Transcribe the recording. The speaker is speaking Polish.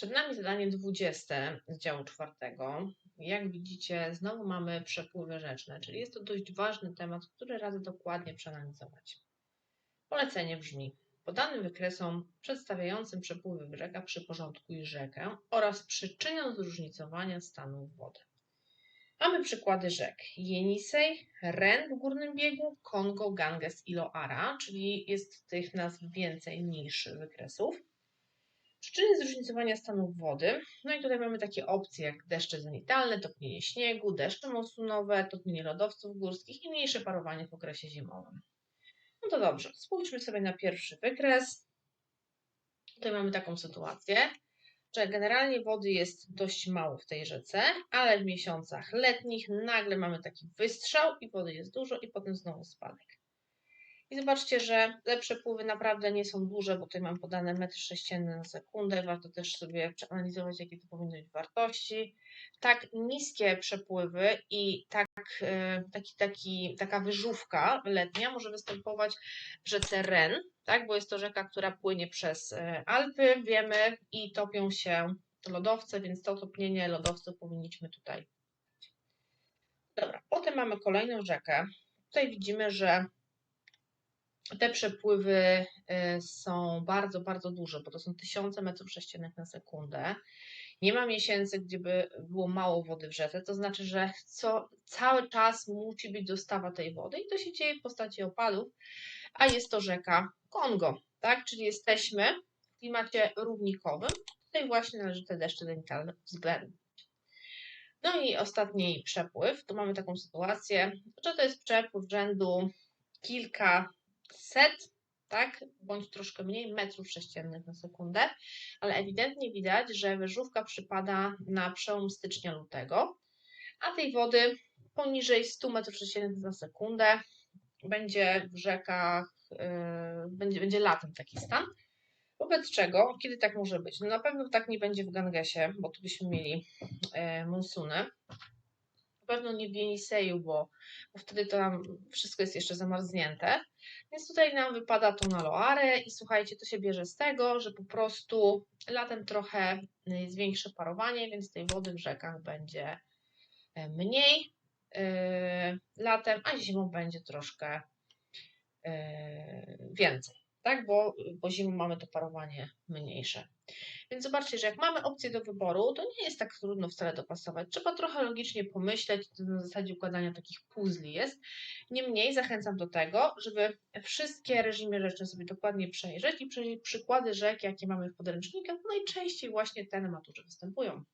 Przed nami zadanie 20 z działu czwartego. Jak widzicie, znowu mamy przepływy rzeczne, czyli jest to dość ważny temat, który radzę dokładnie przeanalizować. Polecenie brzmi: podanym wykresom przedstawiającym przepływy rzeka przyporządkuj rzekę oraz przyczynią zróżnicowania stanów wody. Mamy przykłady rzek Jenisej, Ren w górnym biegu, Kongo, Ganges i Loara, czyli jest tych nazw więcej niż wykresów. Przyczyny zróżnicowania stanów wody. No i tutaj mamy takie opcje jak deszcze zenitalne, topnienie śniegu, deszcze monsunowe, topnienie lodowców górskich i mniejsze parowanie w okresie zimowym. No to dobrze, spójrzmy sobie na pierwszy wykres. Tutaj mamy taką sytuację, że generalnie wody jest dość mało w tej rzece, ale w miesiącach letnich nagle mamy taki wystrzał i wody jest dużo i potem znowu spadek. I zobaczcie, że te przepływy naprawdę nie są duże, bo tutaj mam podane metr sześcienny na sekundę. Warto też sobie przeanalizować, jakie to powinny być wartości. Tak niskie przepływy i tak, e, taki, taki, taka wyżówka letnia może występować w rzece Ren, tak? bo jest to rzeka, która płynie przez e, Alpy, wiemy, i topią się lodowce, więc to topnienie lodowców powinniśmy tutaj. Dobra, potem mamy kolejną rzekę. Tutaj widzimy, że te przepływy y, są bardzo, bardzo duże, bo to są tysiące metrów sześciennych na sekundę. Nie ma miesięcy, gdzie by było mało wody w rzece, to znaczy, że co, cały czas musi być dostawa tej wody i to się dzieje w postaci opadów, a jest to rzeka Kongo, tak? Czyli jesteśmy w klimacie równikowym. Tutaj właśnie należy te deszcze denitalne uwzględnić. No i ostatni przepływ, tu mamy taką sytuację, że to jest przepływ rzędu kilka set, tak, bądź troszkę mniej metrów sześciennych na sekundę, ale ewidentnie widać, że wyżówka przypada na przełom stycznia-lutego, a tej wody poniżej 100 metrów sześciennych na sekundę będzie w rzekach, yy, będzie, będzie latem taki stan. Wobec czego, kiedy tak może być? No na pewno tak nie będzie w Gangesie, bo tu byśmy mieli yy, monsuny. Pewno nie w Jeniseju, bo, bo wtedy to tam wszystko jest jeszcze zamarznięte. Więc tutaj nam wypada to na Loarę i słuchajcie, to się bierze z tego, że po prostu latem trochę jest większe parowanie, więc tej wody w rzekach będzie e, mniej e, latem, a zimą będzie troszkę e, więcej tak? Bo, bo zimą mamy to parowanie mniejsze. Więc zobaczcie, że jak mamy opcję do wyboru, to nie jest tak trudno wcale dopasować. Trzeba trochę logicznie pomyśleć, to na zasadzie układania takich puzli jest. Niemniej zachęcam do tego, żeby wszystkie reżimy rzeczy sobie dokładnie przejrzeć i przejrzeć przykłady rzek, jakie mamy w podręcznikach. Najczęściej właśnie te na maturze występują.